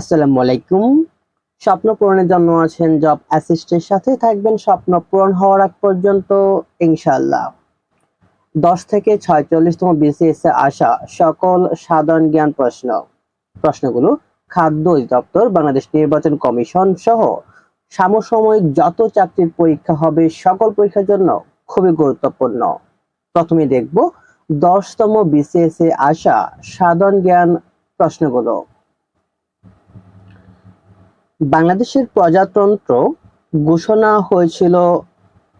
আসসালামু আলাইকুম। স্বপ্ন পূরণের জন্য আছেন জব অ্যাসিস্টের সাথে থাকবেন স্বপ্ন পূরণ হওয়ার আগ পর্যন্ত ইনশাল্লাহ দশ থেকে ছয়চল্লিশতম বিসিএস এ আসা সকল সাধারণ জ্ঞান প্রশ্ন। প্রশ্নগুলো খাদ্য অধিদপ্তর, বাংলাদেশ নির্বাচন কমিশন সহ সমসাময়িক যত চাকরির পরীক্ষা হবে, সকল পরীক্ষার জন্য খুবই গুরুত্বপূর্ণ। প্রথমে দেখব দশতম বিসিএস এ আসা সাধারণ জ্ঞান প্রশ্নগুলো। বাংলাদেশের প্রজাতন্ত্র ঘোষণা হয়েছিল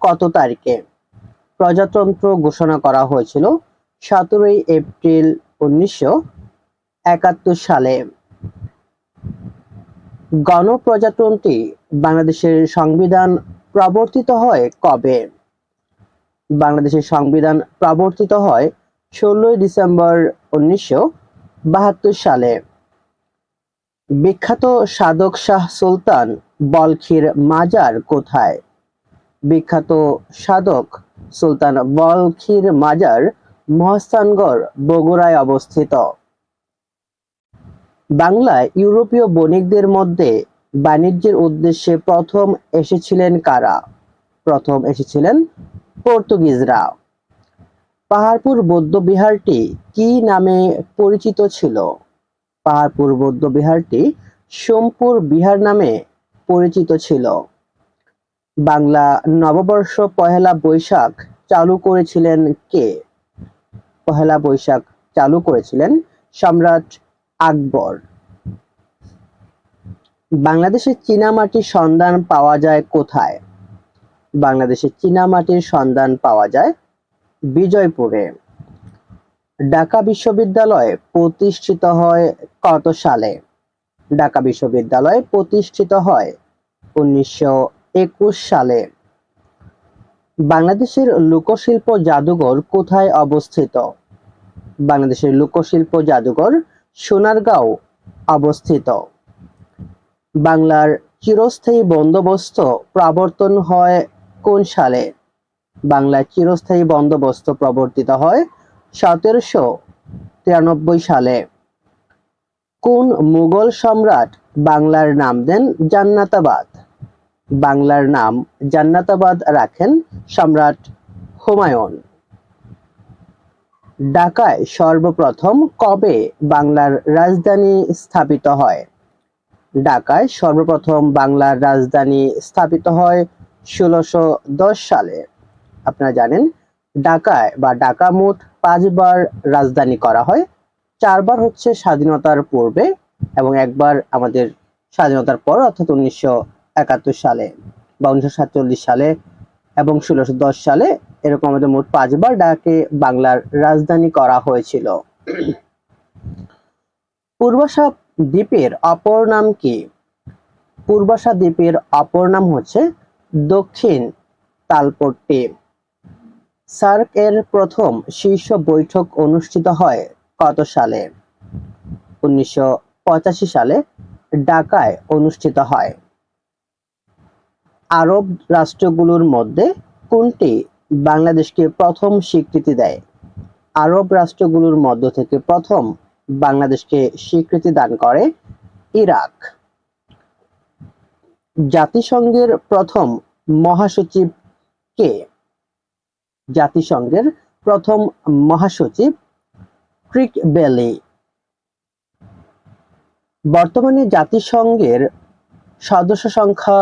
কত তারিখে? প্রজাতন্ত্র ঘোষণা করা হয়েছিল সতেরোই এপ্রিল উনিশশো একাত্তর সালে। গণপ্রজাতন্ত্রী বাংলাদেশের সংবিধান প্রবর্তিত হয় কবে? বাংলাদেশের সংবিধান প্রবর্তিত হয় ষোলোই ডিসেম্বর উনিশশো বাহাত্তর সালে। বিখ্যাত সাধক শাহ সুলতান বলখির মাজার কোথায়? বিখ্যাত সাধক সুলতান বলখির মাজার মহাস্থানগড় বগুড়ায় অবস্থিত। বাংলায় ইউরোপীয় বণিকদের মধ্যে বাণিজ্যের উদ্দেশ্যে প্রথম এসেছিলেন কারা? প্রথম এসেছিলেন পর্তুগিজরা। পাহাড়পুর বৌদ্ধ বিহারটি কি নামে পরিচিত ছিল? পাহাড়পুর বৌদ্ধ বিহারটি সোমপুর বিহার নামে পরিচিত ছিল। বাংলা নববর্ষ পহেলা বৈশাখ চালু করেছিলেন কে? পহেলা বৈশাখ চালু করেছিলেন সম্রাট আকবর। বাংলাদেশের চীনামাটির সন্ধান পাওয়া যায় কোথায়? বাংলাদেশের চীনামাটির সন্ধান পাওয়া যায় বিজয়পুরে। ঢাকা বিশ্ববিদ্যালয় প্রতিষ্ঠিত হয় কত সালে? ঢাকা বিশ্ববিদ্যালয় প্রতিষ্ঠিত হয় উনিশশো একুশ সালে। বাংলাদেশের লোকশিল্প জাদুঘর কোথায় অবস্থিত? বাংলাদেশের লোকশিল্প জাদুঘর সোনারগাঁও অবস্থিত। বাংলার চিরস্থায়ী বন্দোবস্ত প্রবর্তন হয় কোন সালে? বাংলার চিরস্থায়ী বন্দোবস্ত প্রবর্তিত হয় সতেরোশো তিরানব্বই সালে। কোন মুঘল সম্রাট বাংলার নাম দেন জান্নাতাবাদ? বাংলার নাম জান্নাতাবাদ রাখেন সম্রাট হুমায়ুন। ঢাকায় সর্বপ্রথম কবে বাংলার রাজধানী স্থাপিত হয়? ঢাকায় সর্বপ্রথম বাংলার রাজধানী স্থাপিত হয় ষোলোশো সালে। আপনারা জানেন ঢাকায় বা ঢাকা মোট পাঁচবার রাজধানী করা হয়। চারবার হচ্ছে স্বাধীনতার পূর্বে এবং একবার আমাদের স্বাধীনতার পর, অর্থাৎ উনিশশো একাত্তর সালে বা উনিশশো সাতচল্লিশ সালে এবং ষোলোশো দশ সালে এরকম আমাদের মোট পাঁচবার ঢাকে বাংলার রাজধানী করা হয়েছিল। পূর্বাশা দ্বীপের অপর নাম কি? পূর্বাশা দ্বীপের অপর নাম হচ্ছে দক্ষিণ তালপট্টি। সার্ক এর প্রথম শীর্ষ বৈঠক অনুষ্ঠিত হয় কত সালে? উনিশশো পঁচাশি সালে ঢাকায় অনুষ্ঠিত হয়। আরব রাষ্ট্রগুলোর মধ্যে কোনটি বাংলাদেশকে প্রথম স্বীকৃতি দেয়? আরব রাষ্ট্রগুলোর মধ্য থেকে প্রথম বাংলাদেশকে স্বীকৃতি দান করে ইরাক। জাতিসংঘের প্রথম মহাসচিব কে জাতিসংঘের প্রথম মহাসচিব ক্রিক বেলি। বর্তমানে জাতিসংঘের সদস্য সংখ্যা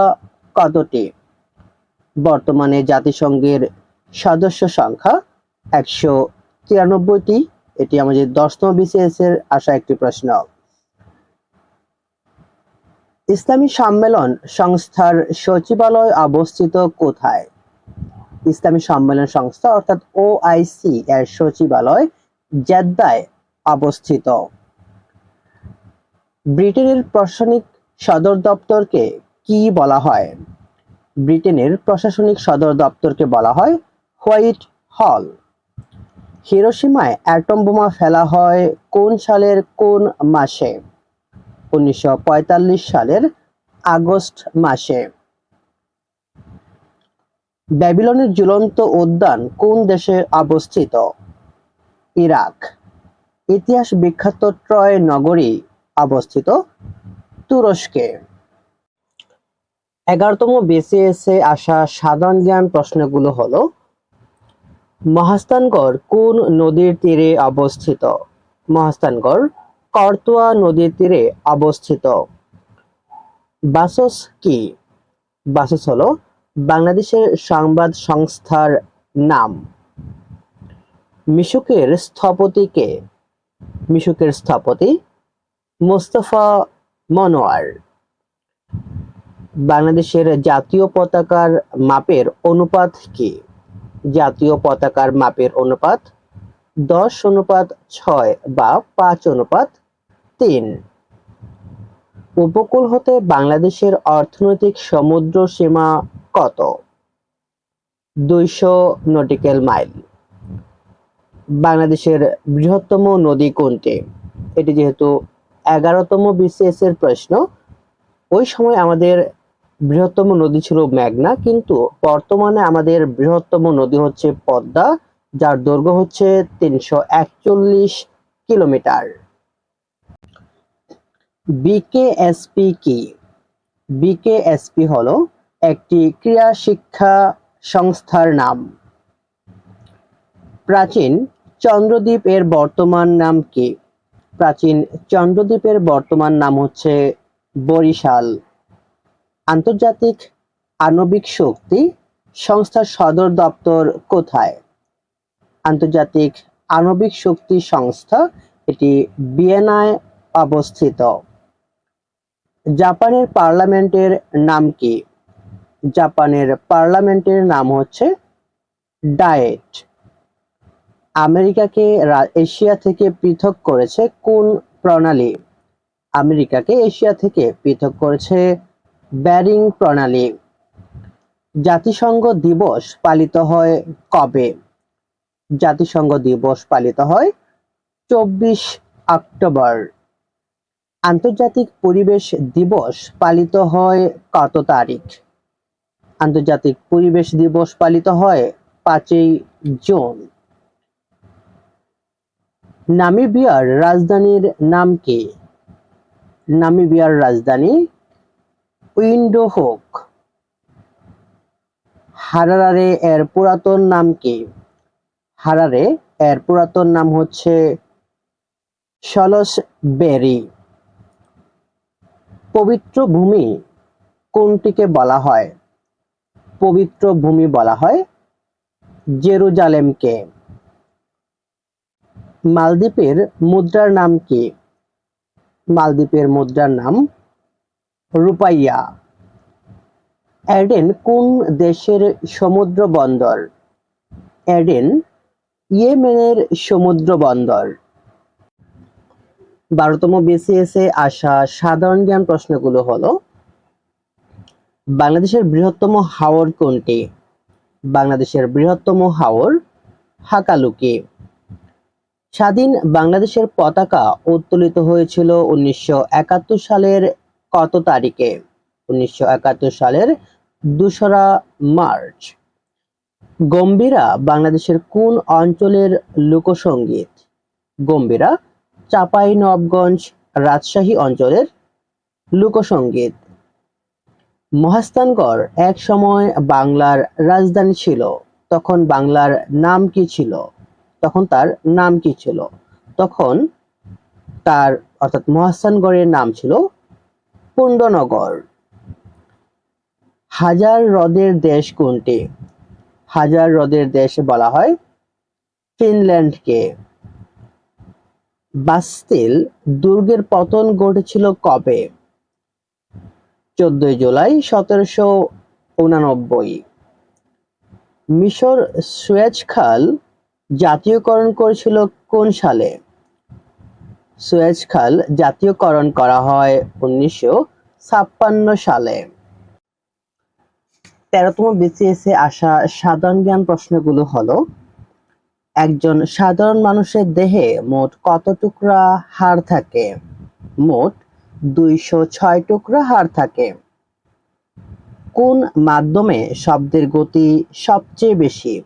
কতটি? বর্তমানে জাতিসংঘের সদস্য সংখ্যা একশো তিরানব্বইটি। এটি আমাদের দশতম বিসিএস এর আসা একটি প্রশ্ন। ইসলামী সম্মেলন সংস্থার সচিবালয় অবস্থিত কোথায়? ইসলামী সম্মেলন সংস্থা, অর্থাৎ ওআইসি এর সচিবালয় জেদ্দায় অবস্থিত। ব্রিটেনের প্রশাসনিক সদর দপ্তরকে কি বলা হয়? ব্রিটেনের প্রশাসনিক সদর দপ্তরকে বলা হয় হোয়াইট হল। হিরোসীমায় অ্যাটম বোমা ফেলা হয় কোন সালের কোন মাসে? উনিশশো পঁয়তাল্লিশ সালের আগস্ট মাসে। ব্যাবিলনের ঝুলন্ত উদ্যান কোন দেশে অবস্থিত? ইরাক। ইতিহাস বিখ্যাত ট্রয় নগরী অবস্থিত তুরস্কে। এগারোতম বিসিএস আসা সাধারণ জ্ঞান প্রশ্নগুলো হলো, মহাস্থানগড় কোন নদীর তীরে অবস্থিত? মহাস্থানগড় করতোয়া নদীর তীরে অবস্থিত। বাসস কি? বাসস হলো বাংলাদেশের সংবাদ সংস্থার নাম। মিশুকের স্থপতি কে? মিশুকের স্থপতি মোস্তফা মনোয়ার। বাংলাদেশের জাতীয় পতাকার মাপের অনুপাত কি? জাতীয় পতাকার মাপের অনুপাত দশ অনুপাত ছয় বা পাঁচ অনুপাত তিন। উপকূল হতে বাংলাদেশের অর্থনৈতিক সমুদ্র সীমা কত? দুইশো নটিক্যাল মাইল। বাংলাদেশের বৃহত্তম নদী কোনটি? এটি যেহেতু এগারোতম বিসিএস এর প্রশ্ন। ওই সময় আমাদের বৃহত্তম নদী ছিল মেঘনা কিন্তু বর্তমানে আমাদের বৃহত্তম নদী হচ্ছে পদ্মা, যার দৈর্ঘ্য হচ্ছে তিনশো একচল্লিশ কিলোমিটার। বিকেএসপি কি? বিকেএসপি হলো একটি ক্রীড়া শিক্ষা সংস্থার নাম। প্রাচীন চন্দ্রদ্বীপ এর বর্তমান নাম কি? প্রাচীন চন্দ্রদ্বীপের বর্তমান নাম হচ্ছে বরিশাল। আন্তর্জাতিক আণবিক শক্তি সংস্থার সদর দপ্তর কোথায়? আন্তর্জাতিক আণবিক শক্তি সংস্থা এটি ভিয়েনায় অবস্থিত। জাপানের পার্লামেন্টের নাম কি? জাপানের পার্লামেন্টের নাম হচ্ছে ডায়েট। আমেরিকাকে এশিয়া থেকে পৃথক করেছে কোন প্রণালী? আমেরিকাকে এশিয়া থেকে পৃথক করেছে ব্যারিং প্রণালী। জাতিসংঘ দিবস পালিত হয় কবে? জাতিসংঘ দিবস পালিত হয় চব্বিশ অক্টোবর। আন্তর্জাতিক পরিবেশ দিবস পালিত হয় কত তারিখ? আন্তর্জাতিক পরিবেশ দিবস পালিত হয় পাঁচই জুন। নামিবিয়ার রাজধানীর নাম কি? নামিবিয়ার রাজধানী উইন্ডো হোক। হারারে এর পুরাতন নাম কি? হারারে এর পুরাতন নাম হচ্ছে সলস বেরি পবিত্র ভূমি কোনটিকে বলা হয়? পবিত্র ভূমি বলা হয় জেরুজালেমকে। মালদ্বীপের মুদ্রার নাম কি? মালদ্বীপের মুদ্রার নাম রুপাইয়া। অ্যাডেন কোন দেশের সমুদ্র বন্দর? অ্যাডেন ইয়েমেনের সমুদ্র বন্দর। বারোতম বিসিএস এ আসা সাধারণ জ্ঞান প্রশ্নগুলো হলো বাংলাদেশের বৃহত্তম হাওর কোনটি? বাংলাদেশের বৃহত্তম হাওর হাকালুকি। স্বাধীন বাংলাদেশের পতাকা উত্তোলিত হয়েছিল উনিশশো একাত্তর সালের কত তারিখে? উনিশশো একাত্তর সালের দোসরা মার্চ। গম্ভীরা বাংলাদেশের কোন অঞ্চলের লোকসঙ্গীত গম্ভীরা চাপাই নবগঞ্জ রাজশাহী অঞ্চলের লোকসঙ্গীত মহাস্থানগড় এক সময় বাংলার রাজধানী ছিল। তখন বাংলার নাম কি ছিল? তখন তার নাম কি ছিল? তখন তার, অর্থাৎ মহাস্থানগড়ের নাম ছিল পুণ্ডনগর। হাজার হ্রদের দেশ কোনটি? হাজার হ্রদের দেশ বলা হয় ফিনল্যান্ডকে। বাস্তিল দুর্গের পতন ঘটেছিল কবে? চোদ্দই জুলাই সতেরোশো উনানব্বই। মিশর সুয়েজ খাল জাতীয়করণ করেছিল কোন সালে? সুয়েজ খাল জাতীয়করণ করা হয় উনিশশো ছাপ্পান্ন সালে। তেরোতম বিসিএস আসা সাধারণ জ্ঞান প্রশ্নগুলো হলো, একজন সাধারণ মানুষের দেহে মোট কত টুকরা হাড় থাকে? মোট দুইশো ছয় টুকরা হাড় থাকে। কোন মাধ্যমে শব্দের গতি সবচেয়ে বেশি?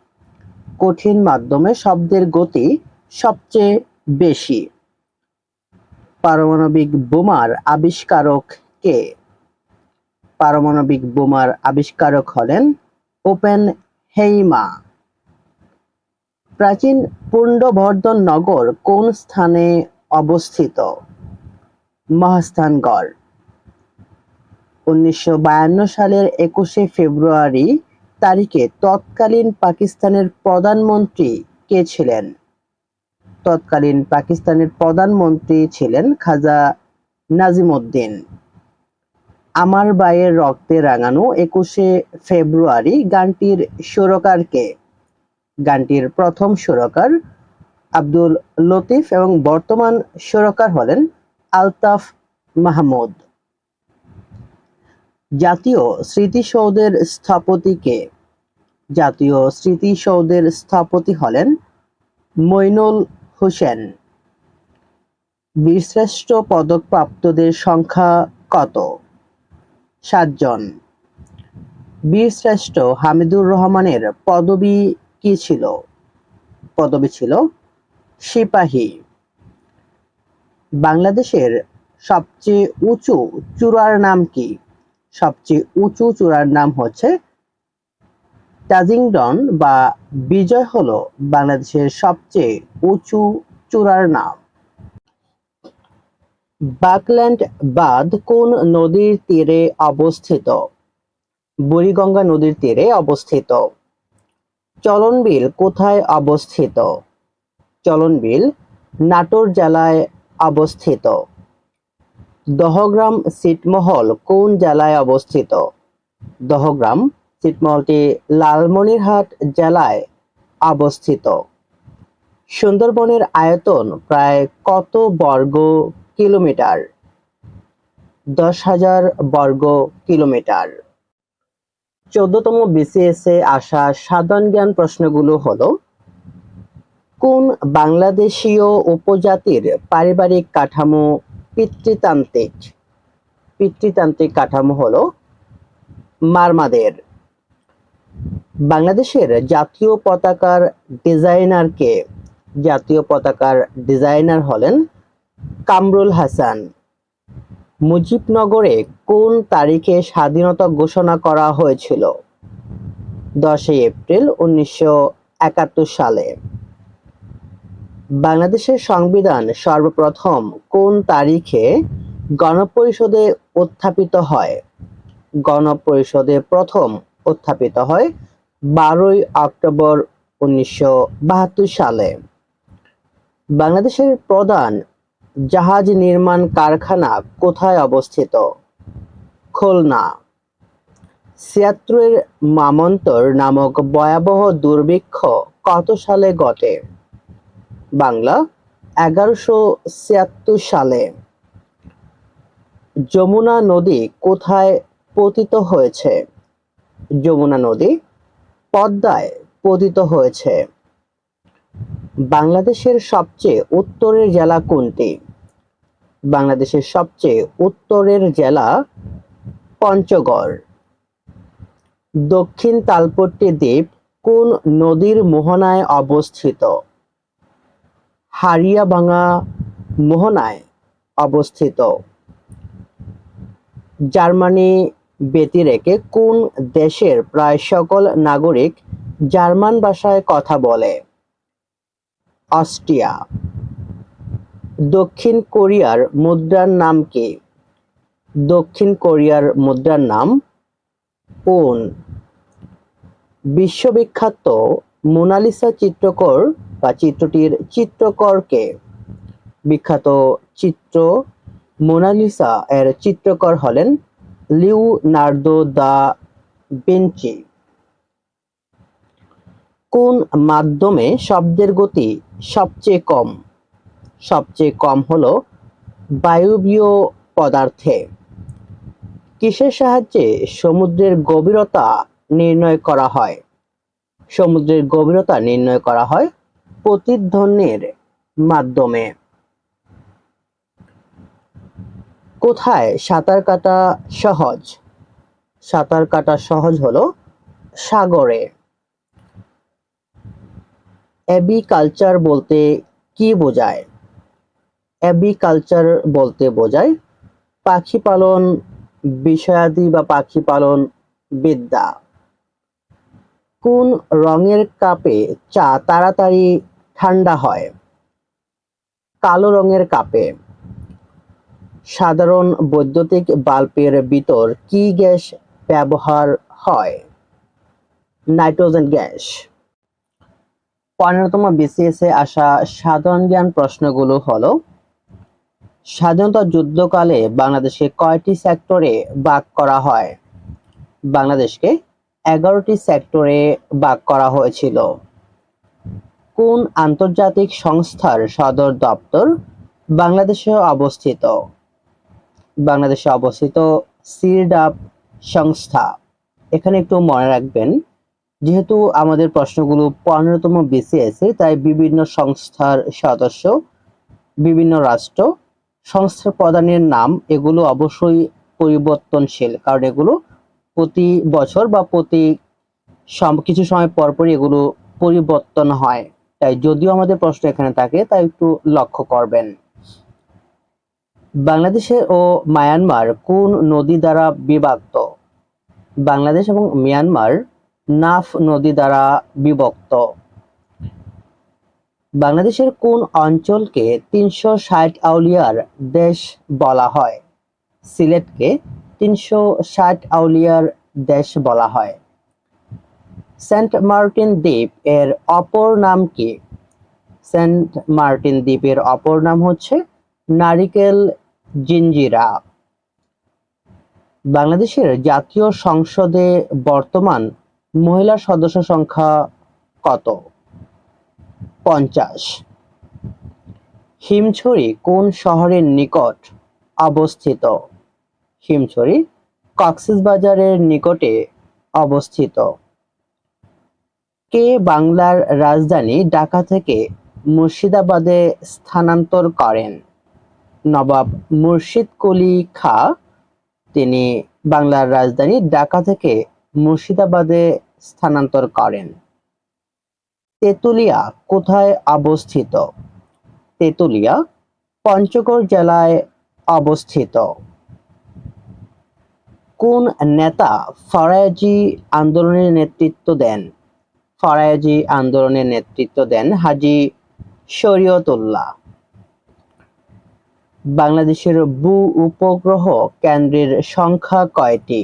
কঠিন মাধ্যমে শব্দের গতি সবচেয়ে বেশি। পারমাণবিক বোমার আবিষ্কারক কে? পারমাণবিক বোমার আবিষ্কারক হলেন ওপেন হেইমা। প্রাচীন পুণ্ডবর্ধন নগর কোন স্থানে অবস্থিত? মহাস্থানগড় উনিশশো বায়ান্ন সালের একুশে ফেব্রুয়ারি তারিখে তৎকালীন পাকিস্তানের প্রধানমন্ত্রী কে ছিলেন? তৎকালীন পাকিস্তানের প্রধানমন্ত্রী ছিলেন খাজা নাজিমুদ্দিন। আমার বায়ের রক্তে রাঙানো একুশে ফেব্রুয়ারি গানটির সুরকার কে? গানটির প্রথম সুরকার আব্দুল লতিফ এবং বর্তমান সুরকার হলেন আলতাফ মাহমুদ। জাতীয় স্মৃতিসৌধের স্থপতি কে জাতীয় স্মৃতিসৌধের স্থপতি হলেন মইনুল হোসেন। বীরশ্রেষ্ঠ পদকপ্রাপ্তদের সংখ্যা কত? সাতজন। বীরশ্রেষ্ঠ হামিদুর রহমানের পদবি কি ছিল? পদবি ছিল সিপাহী। বাংলাদেশের সবচেয়ে উঁচু চূড়ার নাম কি? সবচেয়ে উঁচু চূড়ার নাম হচ্ছে টাজিংডন বা বিজয় হলো বাংলাদেশের সবচেয়ে উঁচু চূড়ার নাম। বাকল্যান্ড বাঁধ কোন নদীর তীরে অবস্থিত? বুড়িগঙ্গা নদীর তীরে অবস্থিত। চলনবিল কোথায় অবস্থিত? চলনবিল নাটোর জেলায় অবস্থিত। দহগ্রাম ছিটমহল কোন জেলায় অবস্থিত? দহগ্রাম ছিটমহলটি লালমনিরহাট জেলায় অবস্থিত। সুন্দরবনের আয়তন প্রায় কত বর্গ কিলোমিটার? দশ হাজার বর্গ কিলোমিটার। চোদ্দতম বিসিএস আসা সাধারণ জ্ঞান প্রশ্নগুলো হলো কোন বাংলাদেশীয় উপজাতির পারিবারিক কাঠামো পিতৃতান্ত্রিক? পিতৃতান্ত্রিক কাঠামো হলো মারমাদের। বাংলাদেশের জাতীয় পতাকার ডিজাইনারকে, জাতীয় পতাকার ডিজাইনার হলেন কামরুল হাসান। মুজিবনগরে কোন তারিখে স্বাধীনতা ঘোষণা করা হয়েছিল? দশই এপ্রিল উনিশশো একাত্তর সালে। বাংলাদেশের সংবিধান সর্বপ্রথম কোন তারিখে গণপরিষদে উত্থাপিত হয়? গণপরিষদে প্রথম উত্থাপিত হয় বারোই অক্টোবর উনিশশো বাহাত্তর সালে। বাংলাদেশের প্রধান জাহাজ নির্মাণ কারখানা কোথায় অবস্থিত? খুলনা। ছিয়াত্তরের মামন্তর নামক ভয়াবহ দুর্ভিক্ষ কত সালে ঘটে? বাংলা, এগারোশো ছিয়াত্তর সালে যমুনা নদী কোথায় পতিত হয়েছে? যমুনা নদী পদ্মায় পতিত হয়েছে। বাংলাদেশের সবচেয়ে উত্তরের জেলা কোনটি? বাংলাদেশের সবচেয়ে উত্তরের জেলা পঞ্চগড়। দক্ষিণ তালপট্টি দ্বীপ কোন নদীর মোহনায় অবস্থিত? হারিয়াভাঙা মোহনায় অবস্থিত। জার্মানি ব্যতিরেকে কোন দেশের প্রায় সকল নাগরিক জার্মান ভাষায় কথা বলে? অস্ট্রিয়া। দক্ষিণ কোরিয়ার মুদ্রার নাম কি? দক্ষিণ কোরিয়ার মুদ্রার নাম ওন। বিশ্ববিখ্যাত মোনালিসা চিত্রকর বা চিত্রটির চিত্রকরকে। বিখ্যাত চিত্র মোনালিসা এর চিত্রকর হলেন লিওনার্দো দা বেঞ্চি কোন মাধ্যমে শব্দের গতি সবচেয়ে কম? সবচেয়ে কম হলো বায়বীয় পদার্থে। কিসের সাহায্যে সমুদ্রের গভীরতা নির্ণয় করা হয়? সমুদ্রের গভীরতা নির্ণয় করা হয় প্রতিধ্বনির মাধ্যমে। কোথায় সাঁতার কাটা সহজ? সাঁতার কাটা সহজ হলো সাগরে। অ্যাবি কালচার বলতে কি বোঝায়? অ্যাবি কালচার বলতে বোঝায় পাখি পালন বিষয়াদি বা পাখি পালন বিদ্যা। কোন রঙের কাপে চা তাড়াতাড়ি ঠান্ডা হয়? কালো রঙের কাপে। সাধারণ বৈদ্যুতিক বাল্বের ভিতর কি গ্যাস ব্যবহার হয়? Nitrogen gas. পনেরোতম বিসিএস এ আসা সাধারণ জ্ঞান প্রশ্নগুলো হলো, স্বাধীনতা যুদ্ধকালে বাংলাদেশে কয়টি সেক্টরে ভাগ করা হয়? বাংলাদেশকে এগারোটি সেক্টরে ভাগ করা হয়েছিল। কোন আন্তর্জাতিক সংস্থার সদর দপ্তর বাংলাদেশে অবস্থিত? বাংলাদেশে অবস্থিত সিরডাপ সংস্থা। এখানে একটু মনে রাখবেন, যেহেতু আমাদের প্রশ্নগুলো পনেরোতম বিসিএস তাই বিভিন্ন সংস্থার সদস্য, বিভিন্ন রাষ্ট্র সংস্থা প্রধানের নাম, এগুলো অবশ্যই পরিবর্তনশীল, কারণ এগুলো প্রতি বছর বা প্রতি কিছু সময় পর পরই এগুলো পরিবর্তন হয়। তাই যদিও আমাদের প্রশ্ন এখানে থাকে, তাই একটু লক্ষ্য করবেন। বাংলাদেশে ও মায়ানমার কোন নদী দ্বারা বিভক্ত? বাংলাদেশ এবং মিয়ানমার নাফ নদী দ্বারা বিভক্ত। বাংলাদেশের কোন অঞ্চলকে তিনশো ষাট আউলিয়ার দেশ বলা হয়? সিলেটকে তিনশো ষাট আউলিয়ার দেশ বলা হয়। সেন্ট মার্টিন দ্বীপ এর অপর নাম কি? সেন্ট মার্টিন দ্বীপের অপর নাম হচ্ছে নারিকেল জিঞ্জিরা। বাংলাদেশের জাতীয় সংসদে বর্তমান মহিলা সদস্য সংখ্যা কত? পঞ্চাশ। হিমছড়ি কোন শহরের নিকট অবস্থিত? হিমছড়ি, কক্সবাজারের নিকটে অবস্থিত। কে বাংলার রাজধানী ঢাকা থেকে মুর্শিদাবাদে স্থানান্তর করেন? নবাব মুর্শিদ কুলি খা, তিনি বাংলার রাজধানী ঢাকা থেকে মুর্শিদাবাদে স্থানান্তর করেন। তেতুলিয়া কোথায় অবস্থিত? তেতুলিয়া, পঞ্চগড় জেলায় অবস্থিত। কোন নেতা ফরায়াজি আন্দোলনের নেতৃত্ব দেন? ফরায়াজি আন্দোলনের নেতৃত্ব দেন হাজি শরীয়তুল্লাহ। বাংলাদেশের ভূ উপগ্রহ কেন্দ্রের সংখ্যা কয়টি?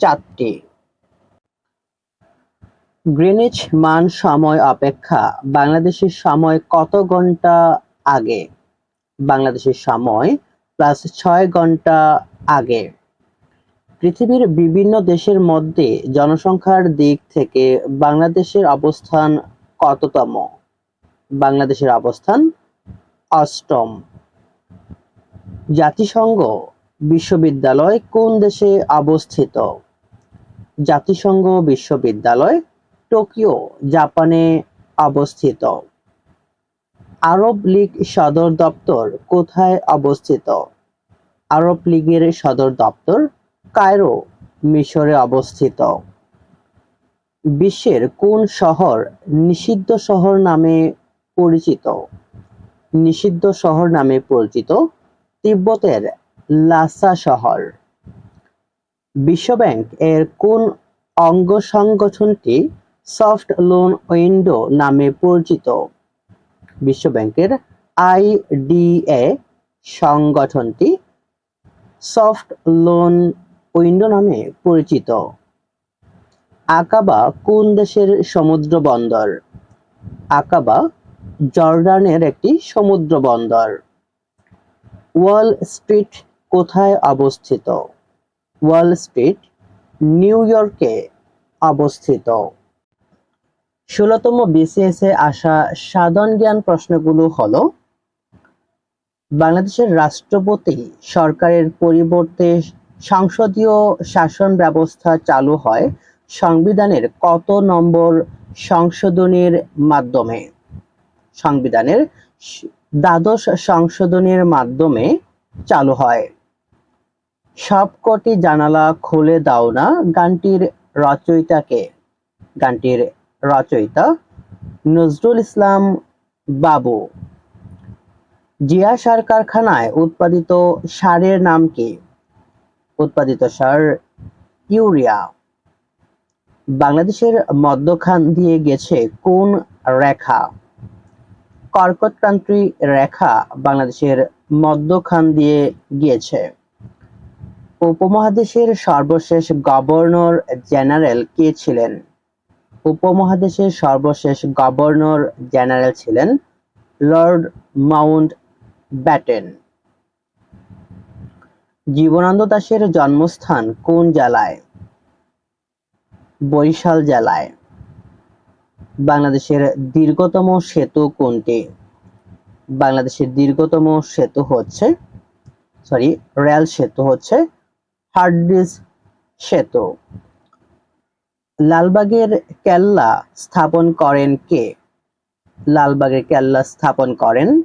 চারটি। গ্রিনিচ মান সময় অপেক্ষা বাংলাদেশের সময় কত ঘণ্টা আগে? বাংলাদেশের সময় প্লাস ছয় ঘণ্টা আগে। পৃথিবীর বিভিন্ন দেশের মধ্যে জনসংখ্যার দিক থেকে বাংলাদেশের অবস্থান কততম? বাংলাদেশের অবস্থান অষ্টম। জাতিসংঘ বিশ্ববিদ্যালয় কোন দেশে অবস্থিত? জাতিসংঘ বিশ্ববিদ্যালয় টোকিও, জাপানে অবস্থিত। আরব লীগ সদর দপ্তর কোথায় অবস্থিত? আরব লীগের সদর দপ্তর কায়রো, মিশরে অবস্থিত। বিশ্বের কোন শহর নিষিদ্ধ শহর নামে পরিচিত? নিষিদ্ধ শহর নামে পরিচিত তিব্বতের লাসা শহর। বিশ্বব্যাংক এর কোন অঙ্গ সংগঠনটি সফট লোন উইন্ডো নামে পরিচিত? বিশ্বব্যাংকের আইডিএ সংগঠনটি সফট লোন উইন্ডো নামে পরিচিত। আকাবা কোন দেশের সমুদ্র বন্দর? আকাবা জর্ডানের একটি সমুদ্র বন্দর। ওয়াল স্ট্রিট কোথায় অবস্থিত? ওয়াল স্ট্রিট নিউ ইয়র্কে অবস্থিত। ষোলতম বিসিএস আসা সাধারণ জ্ঞান প্রশ্নগুলো হলো বাংলাদেশের রাষ্ট্রপতি সরকারের পরিবর্তে সংসদীয় শাসন ব্যবস্থা চালু হয় সংবিধানের কত নম্বর সংশোধনীর মাধ্যমে? সংবিধানের দ্বাদশ সংশোধনের মাধ্যমে চালু হয়। সবকটি জানালা খুলে দাও না গানটির রচয়িতাকে। গানটির রচয়িতা নজরুল ইসলাম বাবু। জিয়া সার কারখানায় উৎপাদিত সারের নাম কি? উৎপাদিত সার ইউরিয়া। বাংলাদেশের মধ্যখান দিয়ে গেছে কোন রেখা? কর্কটক্রান্তি রেখা বাংলাদেশের মধ্যখান দিয়ে গিয়েছে। উপমহাদেশের সর্বশেষ গভর্নর জেনারেল কে ছিলেন? উপমহাদেশের সর্বশেষ গভর্নর জেনারেল ছিলেন লর্ড মাউন্ট ব্যাটেন। জীবনানন্দ দাশের জন্মস্থান কোন জেলায়? বরিশাল জেলায়। বাংলাদেশের দীর্ঘতম সেতু কোনটি? বাংলাদেশের দীর্ঘতম সেতু হচ্ছে সরি রেল সেতু হচ্ছে হার্ডিস সেতু। লালবাগের কেল্লা স্থাপন করেন কে? লালবাগের কেল্লা স্থাপন করেন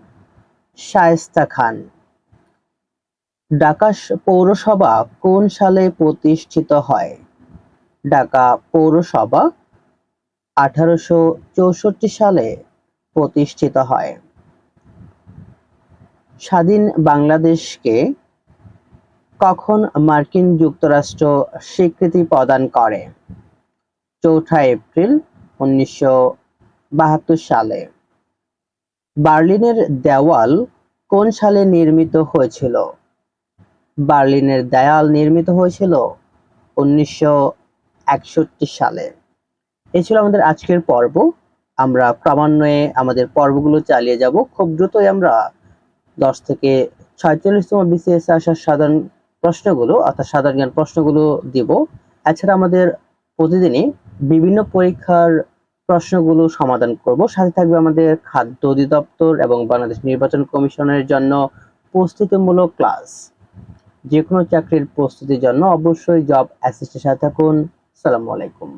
শায়েস্তা খান। ঢাকা পৌরসভা কোন সালে প্রতিষ্ঠিত হয়? ঢাকা পৌরসভা আঠারোশো চৌষট্টি সালে প্রতিষ্ঠিত হয়। স্বাধীন বাংলাদেশকে কখন মার্কিন যুক্তরাষ্ট্র স্বীকৃতি প্রদান করে? চৌঠা এপ্রিল উনিশশো বাহাত্তর সালে। বার্লিনের দেওয়াল কোন সালে নির্মিত হয়েছিল? বার্লিনের দেয়াল নির্মিত হয়েছিল উনিশশো একষট্টি সালে। এ ছিল আমাদের আজকের পর্ব। আমরা ক্রমান্বয়ে আমাদের পর্বগুলো চালিয়ে যাব। খুব দ্রুতই আমরা দশ থেকে ছয়চল্লিশতম বিসিএস আসার সাধারণ প্রশ্নগুলো, অর্থাৎ সাধারণ জ্ঞান প্রশ্নগুলো দিব। এছাড়া আমাদের প্রতিদিনই বিভিন্ন পরীক্ষার প্রশ্নগুলো সমাধান করব। সাথে থাকবে আমাদের খাদ্য অধিদপ্তর এবং বাংলাদেশ নির্বাচন কমিশনের জন্য প্রস্তুতিমূলক ক্লাস। যে কোনো চাকরির প্রস্তুতির জন্য অবশ্যই জব অ্যাসিস্টের সাথে থাকুন। সালামু আলাইকুম।